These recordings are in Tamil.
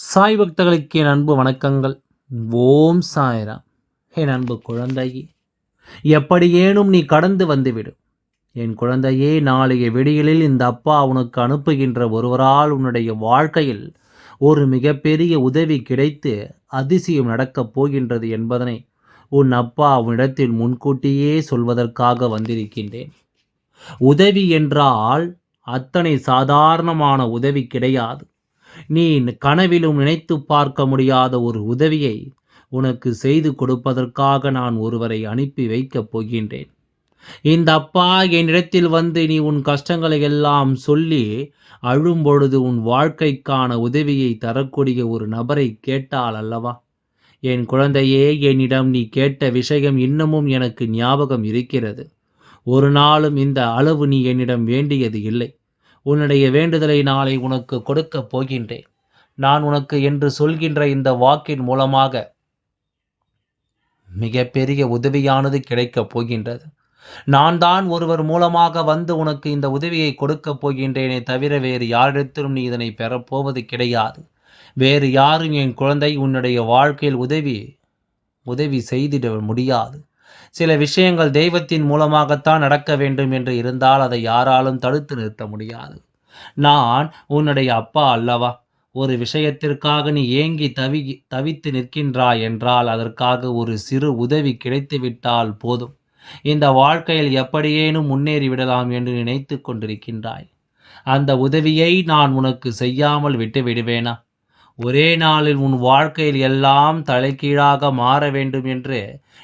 சாய் பக்தர்களுக்கு என் அன்பு வணக்கங்கள். ஓம் சாய்ராம். என் அன்பு குழந்தையே எப்படியேனும் நீ கடந்து வந்துவிடு. என் குழந்தையே நாளைய விடியலில் இந்த அப்பா உனக்கு அனுப்புகின்ற ஒருவரால் உன்னுடைய வாழ்க்கையில் ஒரு மிகப்பெரிய உதவி கிடைத்து அதிசயம் நடக்கப் போகின்றது என்பதனை உன் அப்பா உன்னிடத்தில் முன்கூட்டியே சொல்வதற்காக வந்திருக்கின்றேன். உதவி என்றால் அத்தனை சாதாரணமான உதவி கிடையாது. நீ கனவிலும் நினைத்து பார்க்க முடியாத ஒரு உதவியை உனக்கு செய்து கொடுப்பதற்காக நான் ஒருவரை அனுப்பி வைக்கப் போகின்றேன். இந்த அப்பா என்னிடத்தில் வந்து நீ உன் கஷ்டங்களை எல்லாம் சொல்லி அழும் பொழுது உன் வாழ்க்கைக்கான உதவியை தரக்கூடிய ஒரு நபரை கேட்டால் அல்லவா? என் குழந்தையே என்னிடம் நீ கேட்ட விஷயம் இன்னமும் எனக்கு ஞாபகம் இருக்கிறது. ஒரு நாளும் இந்த அளவு நீ என்னிடம் வேண்டியது இல்லை. உன்னுடைய வேண்டுதலை நாளை உனக்கு கொடுக்கப் போகின்றேன். நான் உனக்கு என்று சொல்கின்ற இந்த வாக்கின் மூலமாக மிகப்பெரிய உதவியானது கிடைக்கப் போகின்றது. நான் தான் ஒருவர் மூலமாக வந்து உனக்கு இந்த உதவியை கொடுக்கப் போகின்றேனே தவிர வேறு யாரிடத்திலும் நீ இதனை பெறப்போவது கிடையாது. வேறு யாரும் என் குழந்தை உன்னுடைய வாழ்க்கையில் உதவி உதவி செய்திட முடியாது. சில விஷயங்கள் தெய்வத்தின் மூலமாகத்தான் நடக்க வேண்டும் என்று இருந்தால் அதை யாராலும் தடுத்து நிறுத்த முடியாது. நான் உன்னுடைய அப்பா அல்லவா? ஒரு விஷயத்திற்காக நீ ஏங்கி தவி தவித்து நிற்கின்றாய் என்றால் அதற்காக ஒரு சிறு உதவி கிடைத்துவிட்டால் போதும். இந்த வாழ்க்கையில் எப்படியேனும் முன்னேறி விடலாம் என்று நினைத்து கொண்டிருக்கின்றாய். அந்த உதவியை நான் உனக்கு செய்யாமல் விட்டு விடுவேனா? ஒரே நாளில் உன் வாழ்க்கையில் எல்லாம் தலைகீழாக மாற வேண்டும் என்று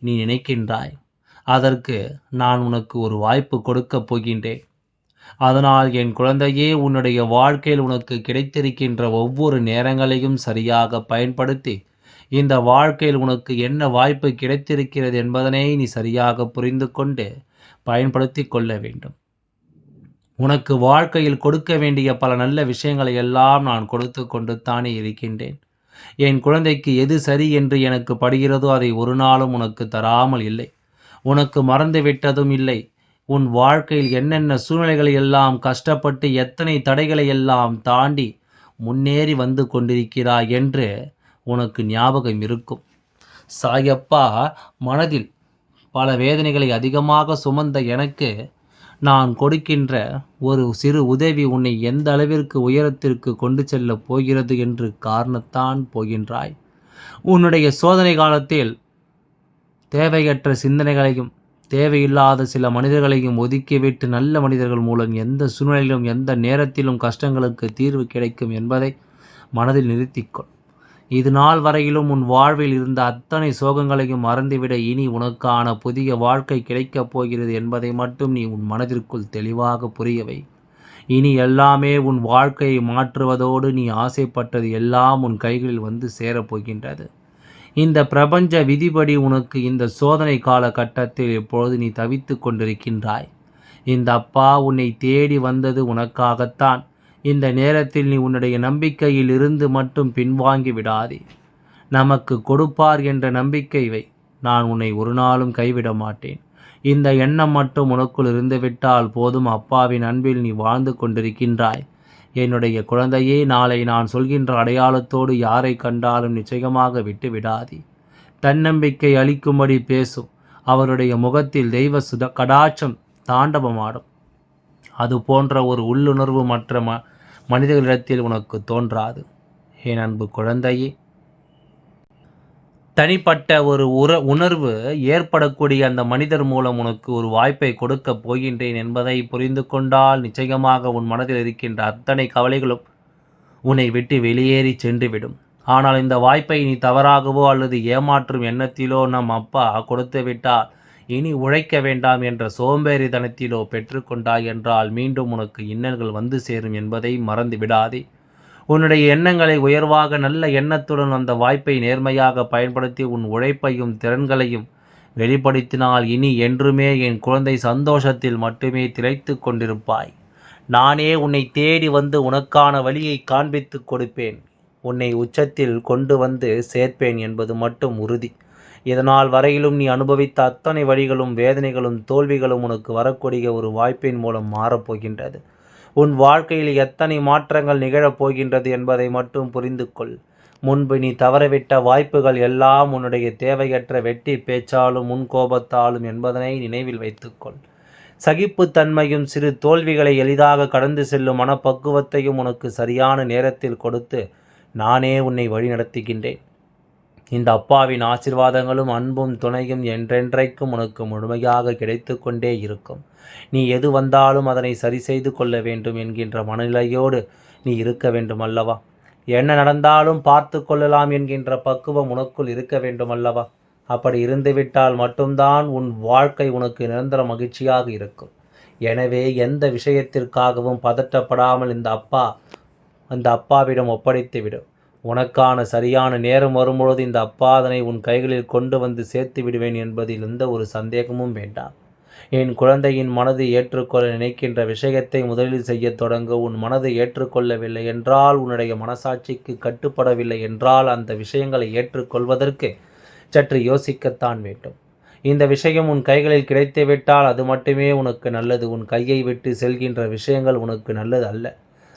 நீ நினைக்கின்றாய். அதற்கு நான் உனக்கு ஒரு வாய்ப்பு கொடுக்கப் போகின்றேன். அதனால் என் குழந்தையே உன்னுடைய வாழ்க்கையில் உனக்கு கிடைத்திருக்கின்ற ஒவ்வொரு நேரங்களையும் சரியாக பயன்படுத்தி இந்த வாழ்க்கையில் உனக்கு என்ன வாய்ப்பு கிடைத்திருக்கிறது என்பதனை நீ சரியாக புரிந்து கொண்டு பயன்படுத்தி கொள்ள வேண்டும். உனக்கு வாழ்க்கையில் கொடுக்க வேண்டிய பல நல்ல விஷயங்களை எல்லாம் நான் கொடுத்து கொண்டு தானே இருக்கின்றேன். என் குழந்தைக்கு எது சரி என்று எனக்கு படுகிறதோ அதை ஒரு நாளும் உனக்கு தராமல் இல்லை. உனக்கு மறந்து விட்டதும் இல்லை. உன் வாழ்க்கையில் என்னென்ன சூழ்நிலைகளை எல்லாம் கஷ்டப்பட்டு எத்தனை தடைகளை எல்லாம் தாண்டி முன்னேறி வந்து கொண்டிருக்கிறாய் என்று உனக்கு ஞாபகம் இருக்கும். சாயப்பா மனதில் பல வேதனைகளை அதிகமாக சுமந்த எனக்கு நான் கொடுக்கின்ற ஒரு சிறு உதவி உன்னை எந்த அளவிற்கு உயரத்திற்கு கொண்டு செல்லப் போகிறது என்று காரணத்தான் போகின்றாய். உன்னுடைய சோதனை காலத்தில் தேவையற்ற சிந்தனைகளையும் தேவையில்லாத சில மனிதர்களையும் ஒதுக்கிவிட்டு நல்ல மனிதர்கள் மூலம் எந்த சூழ்நிலையிலும் எந்த நேரத்திலும் கஷ்டங்களுக்கு தீர்வு கிடைக்கும் என்பதை மனதில் நிறுத்திக்கொள். இது நாள் வரையிலும் உன் வாழ்வில் இருந்த அத்தனை சோகங்களையும் மறந்துவிட இனி உனக்கான புதிய வாழ்க்கை கிடைக்கப் போகிறது என்பதை மட்டும் நீ உன் மனதிற்குள் தெளிவாக புரியவை இனி எல்லாமே உன் வாழ்க்கையை மாற்றுவதோடு நீ ஆசைப்பட்டது எல்லாம் உன் கைகளில் வந்து சேரப்போகின்றது இந்த பிரபஞ்ச விதிபடி உனக்கு இந்த சோதனை கால கட்டத்தில் எப்பொழுது நீ தவித்து கொண்டிருக்கின்றாய்? இந்த அப்பா உன்னை தேடி வந்தது உனக்காகத்தான். இந்த நேரத்தில் நீ உன்னுடைய நம்பிக்கையில் இருந்து மட்டும் பின்வாங்கி விடாதே. நமக்கு கொடுப்பார் என்ற நம்பிக்கை வை. நான் உன்னை ஒரு நாளும் கைவிட மாட்டேன். இந்த எண்ணம் மட்டும் உனக்குள் இருந்துவிட்டால் போதும் அப்பாவின் அன்பில் நீ வாழ்ந்து கொண்டிருக்கின்றாய். என்னுடைய குழந்தையே நாளை நான் சொல்கின்ற அடையாளத்தோடு யாரை கண்டாலும் நிச்சயமாக விட்டு விடாதே. தன்னம்பிக்கை அளிக்கும்படி பேசும். அவருடைய முகத்தில் தெய்வ சுத கடாட்சம் தாண்டவமாடும். அது போன்ற ஒரு உள்ளுணர்வு மற்ற ம மனிதர்களிடத்தில் உனக்கு தோன்றாது. என் அன்பு குழந்தையே? தனிப்பட்ட ஒரு உற உணர்வு ஏற்படக்கூடிய அந்த மனிதர் மூலம் உனக்கு ஒரு வாய்ப்பை கொடுக்கப் போகின்றேன் என்பதை புரிந்து கொண்டால் நிச்சயமாக உன் மனதில் இருக்கின்ற அத்தனை கவலைகளும் உன்னை விட்டு வெளியேறி சென்றுவிடும். ஆனால் இந்த வாய்ப்பை நீ தவறாகவோ அல்லது ஏமாற்றும் எண்ணத்திலோ நம் அப்பா கொடுத்து விட்டால் இனி உழைக்க வேண்டாம் என்ற சோம்பேறித்தனத்திலோ பெற்றுக்கொண்டாய் என்றால் மீண்டும் உனக்கு இன்னல்கள் வந்து சேரும் என்பதை மறந்து விடாதே. உன்னுடைய எண்ணங்களை உயர்வாக நல்ல எண்ணத்துடன் அந்த வாய்ப்பை நேர்மையாக பயன்படுத்தி உன் உழைப்பையும் திறன்களையும் வெளிப்படுத்தினால் இனி என்றுமே என் குழந்தை சந்தோஷத்தில் மட்டுமே திளைத்து கொண்டிருப்பாய். நானே உன்னை தேடி வந்து உனக்கான வழியை காண்பித்து கொடுப்பேன். உன்னை உச்சத்தில் கொண்டு வந்து சேர்ப்பேன் என்பது மட்டும் உறுதி. இதனால் வரையிலும் நீ அனுபவித்த அத்தனை வழிகளும் வேதனைகளும் தோல்விகளும் உனக்கு வரக்கூடிய ஒரு வாய்ப்பின் மூலம் மாறப்போகின்றது உன் வாழ்க்கையில் எத்தனை மாற்றங்கள் நிகழப் போகின்றது என்பதை மட்டும் புரிந்து கொள் முன்பு நீ தவறவிட்ட வாய்ப்புகள் எல்லாம் உன்னுடைய தேவையற்ற வெட்டி பேச்சாலும் முன் கோபத்தாலும் என்பதனை நினைவில் வைத்துக்கொள். சகிப்புத்தன்மையும் சிறு தோல்விகளை எளிதாக கடந்து செல்லும் மனப்பக்குவத்தையும் உனக்கு சரியான நேரத்தில் கொடுத்து நானே உன்னை வழிநடத்துகின்றேன். இந்த அப்பாவின் ஆசிர்வாதங்களும் அன்பும் துணையும் என்றென்றைக்கும் உனக்கு முழுமையாக கிடைத்து கொண்டே இருக்கும். நீ எது வந்தாலும் அதனை சரி செய்து கொள்ள வேண்டும் என்கின்ற மனநிலையோடு நீ இருக்க வேண்டும் அல்லவா என்ன நடந்தாலும் பார்த்து கொள்ளலாம் என்கின்ற பக்குவம் உனக்குள் இருக்க வேண்டும் அல்லவா அப்படி இருந்துவிட்டால் மட்டும்தான் உன் வாழ்க்கை உனக்கு நிரந்தர மகிழ்ச்சியாக இருக்கும். எனவே எந்த விஷயத்திற்காகவும் பதட்டப்படாமல் இந்த அப்பா அந்த அப்பாவிடம் ஒப்படைத்து விடும் உனக்கான சரியான நேரம் வரும்பொழுது இந்த அப்பாதனை உன் கைகளில் கொண்டு வந்து சேர்த்து விடுவேன் என்பதில் எந்த ஒரு சந்தேகமும் வேண்டாம். என் குழந்தையின் மனது ஏற்றுக்கொள்ள நினைக்கின்ற விஷயத்தை முதலில் செய்ய தொடங்க. உன் மனதை ஏற்றுக்கொள்ளவில்லை என்றால் உன்னுடைய மனசாட்சிக்கு கட்டுப்படவில்லை என்றால் அந்த விஷயங்களை ஏற்றுக்கொள்வதற்கு சற்று யோசிக்கத்தான் வேண்டும். இந்த விஷயம் உன் கைகளில் கிடைத்துவிட்டால் அது மட்டுமே உனக்கு நல்லது. உன் கையை விட்டு செல்கின்ற விஷயங்கள் உனக்கு நல்லது அல்ல.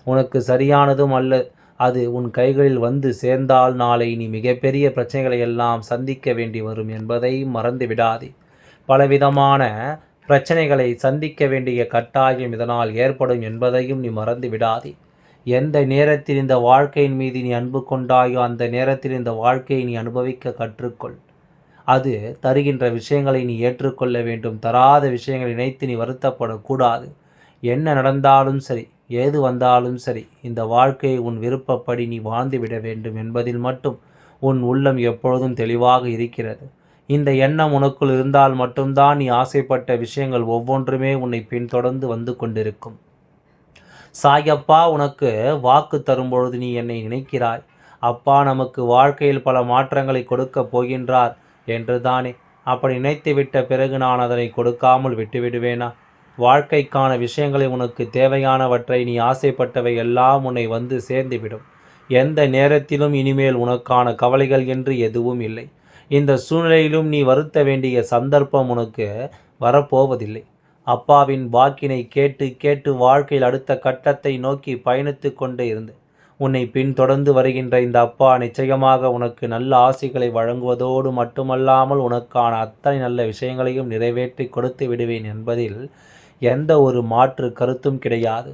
உனக்கு சரியானதும் அல்ல. அது உன் கைகளில் வந்து சேர்ந்தால் நாளை நீ மிகப்பெரிய பிரச்சனைகளை எல்லாம் சந்திக்க வேண்டி வரும் என்பதை மறந்து விடாதே பலவிதமான பிரச்சனைகளை சந்திக்க வேண்டிய கட்டாயம் இதனால் ஏற்படும் என்பதையும் நீ மறந்து விடாதே எந்த நேரத்தில் இந்த வாழ்க்கையின் மீது நீ அன்பு கொண்டாயோ அந்த நேரத்தில் இந்த வாழ்க்கையை நீ அனுபவிக்க கற்றுக்கொள். அது தருகின்ற விஷயங்களை நீ ஏற்றுக்கொள்ள வேண்டும். தராத விஷயங்களை நினைத்து நீ வருத்தப்படக்கூடாது. என்ன நடந்தாலும் சரி ஏது வந்தாலும் சரி இந்த வாழ்க்கையை உன் விருப்பப்படி நீ வாழ்ந்துவிட வேண்டும் என்பதில் மட்டும் உன் உள்ளம் எப்பொழுதும் தெளிவாக இருக்கிறது. இந்த எண்ணம் உனக்குள் இருந்தால் மட்டும்தான் நீ ஆசைப்பட்ட விஷயங்கள் ஒவ்வொன்றுமே உன்னை பின்தொடர்ந்து வந்து கொண்டிருக்கும். சாயப்பா உனக்கு வாக்கு தரும்பொழுது நீ என்னை நினைக்கிறாய். அப்பா நமக்கு வாழ்க்கையில் பல மாற்றங்களை கொடுக்கப் போகின்றார் என்று தானே அப்படி நினைத்து விட்ட பிறகு நான் அதனை கொடுக்காமல் விட்டுவிடுவேனா? வாழ்க்கைக்கான விஷயங்களை உனக்கு தேவையானவற்றை நீ ஆசைப்பட்டவை எல்லாம் உன்னை வந்து சேர்ந்துவிடும். எந்த நேரத்திலும் இனிமேல் உனக்கான கவலைகள் என்று எதுவும் இல்லை. இந்த சூழ்நிலையிலும் நீ வருத்த வேண்டிய சந்தர்ப்பம் உனக்கு வரப்போவதில்லை. அப்பாவின் வாக்கினை கேட்டு கேட்டு வாழ்க்கையில் அடுத்த கட்டத்தை நோக்கி பயணித்து கொண்டே இருந்து. உன்னை பின்தொடர்ந்து வருகின்ற இந்த அப்பா நிச்சயமாக உனக்கு நல்ல ஆசைகளை வழங்குவதோடு மட்டுமல்லாமல் உனக்கான அத்தனை நல்ல விஷயங்களையும் நிறைவேற்றி கொடுத்து விடுவேன் என்பதில் எந்த ஒரு மாற்று கருத்தும் கிடையாது.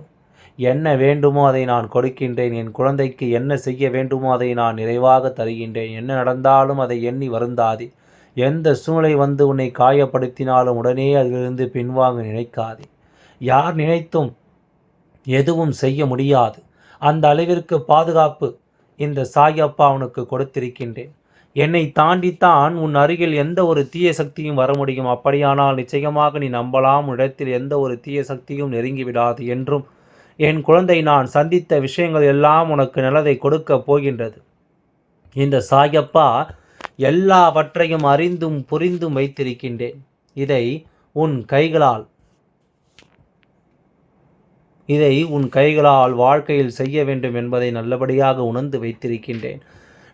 என்ன வேண்டுமோ அதை நான் கொடுக்கின்றேன். என் குழந்தைக்கு என்ன செய்ய வேண்டுமோ அதை நான் நிறைவாக தருகின்றேன். என்ன நடந்தாலும் அதை எண்ணி வருந்தாதே. எந்த சூழ்நிலை வந்து உன்னை காயப்படுத்தினாலும் உடனே அதிலிருந்து பின்வாங்க நினைக்காதே. யார் நினைத்தும் எதுவும் செய்ய முடியாது. அந்த அளவிற்கு பாதுகாப்பு இந்த சாயப்பா அவனுக்கு கொடுத்திருக்கின்றேன். என்னை தாண்டித்தான் உன் அருகில் எந்த ஒரு தீய சக்தியும் வர முடியும். அப்படியானால் நிச்சயமாக நீ நம்பலாம் இடத்தில் எந்த ஒரு தீய சக்தியும் நெருங்கிவிடாது என்றும் என் குழந்தை நான் சந்தித்த விஷயங்கள் எல்லாம் உனக்கு நல்லதை கொடுக்க போகின்றது. இந்த சாயப்பா எல்லாவற்றையும் அறிந்தும் புரிந்தும் வைத்திருக்கின்றேன். இதை உன் கைகளால் இதை உன் கைகளால் வாழ்க்கையில் செய்ய வேண்டும் என்பதை நல்லபடியாக உணர்ந்து வைத்திருக்கின்றேன்.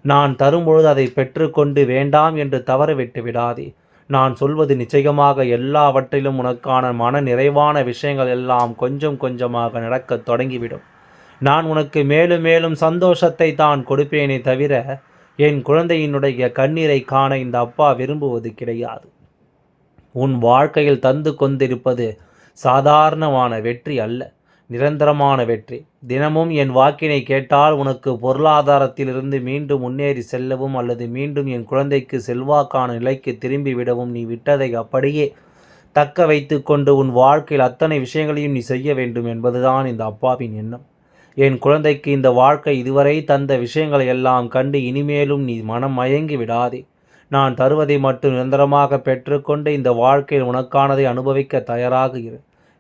நான் தரும்பொழுது அதை பெற்றுக்கொண்டு வேண்டாம் என்று தவறவிட்டு விடாதே. நான் சொல்வது நிச்சயமாக எல்லாவற்றிலும் உனக்கான மன நிறைவான விஷயங்கள் எல்லாம் கொஞ்சம் கொஞ்சமாக நடக்கத் தொடங்கிவிடும். நான் உனக்கு மேலும் மேலும் சந்தோஷத்தை தான் கொடுப்பேனே தவிர என் குழந்தையினுடைய கண்ணீரை காண இந்த அப்பா விரும்புவது கிடையாது. உன் வாழ்க்கையில் தந்து கொண்டிருப்பது சாதாரணமான வெற்றி அல்ல. நிரந்தரமான வெற்றி. தினமும் என் வாக்கினை கேட்டால் உனக்கு பொருளாதாரத்திலிருந்து மீண்டும் முன்னேறி செல்லவும் அல்லது மீண்டும் என் குழந்தைக்கு செல்வாக்கான நிலைக்கு திரும்பி விடவும் நீ விட்டதை அப்படியே தக்க வைத்து கொண்டு உன் வாழ்க்கையில் அத்தனை விஷயங்களையும் நீ செய்ய வேண்டும் என்பதுதான் இந்த அப்பாவின் எண்ணம். என் குழந்தைக்கு இந்த வாழ்க்கை இதுவரை தந்த விஷயங்களை எல்லாம் கண்டு இனிமேலும் நீ மனம் மயங்கி விடாதே. நான் தருவதை மட்டும் நிரந்தரமாக பெற்றுக்கொண்டு இந்த வாழ்க்கையில் உனக்கானதை அனுபவிக்க தயாராக இரு.